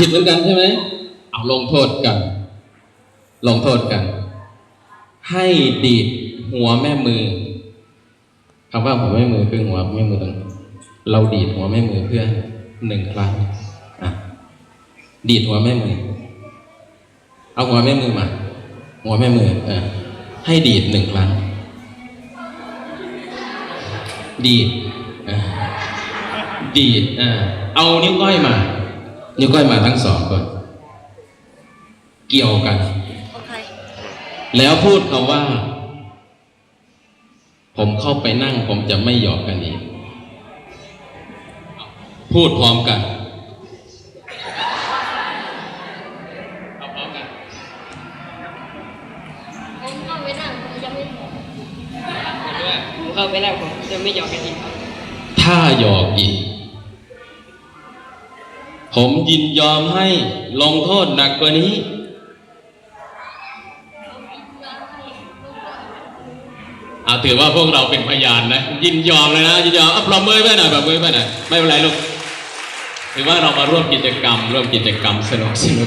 ผิดเหมือนกันใช่ไหมเอาลงโทษกัน ลงโทษกัน ให้ดีดหัวแม่มือคำว่าหัวแม่มือคือหัวแม่มือตรงเราดีดหัวแม่มือเพื่อหนึ่งครั้งดีดหัวแม่มือ เอาหัวแม่มือมา หัวแม่มือเออให้ดีดหนึ่งครั้ง ดีดดีดเอานิ้วก้อยมา นิ้วก้อยมาทั้งสองก่อน เกี่ยวกันโอเคแล้วพูดคำว่า ผมเข้าไปนั่ง ผมจะไม่หยอกกันอีก พูดพร้อมกันเอาพร้อมกันผมเข้าไปนั่งผมจะไม่บอกผมเข้าไปแล้วผมจะไม่หยอกกันอีกครับถ้าหยอกอีก ผมยินยอมให้ลงโทษหนักกว่านี้ เอาถือว่าพวกเราเป็นพยานนะ ยินยอมเลยนะ ยินยอมอะปรบมือไปหน่อยปรบมือไปหน่อยไม่เป็นไรลูกถือว่าเรามาร่วมกิจกรรม ร่วมกิจกรรมสนุกสนุก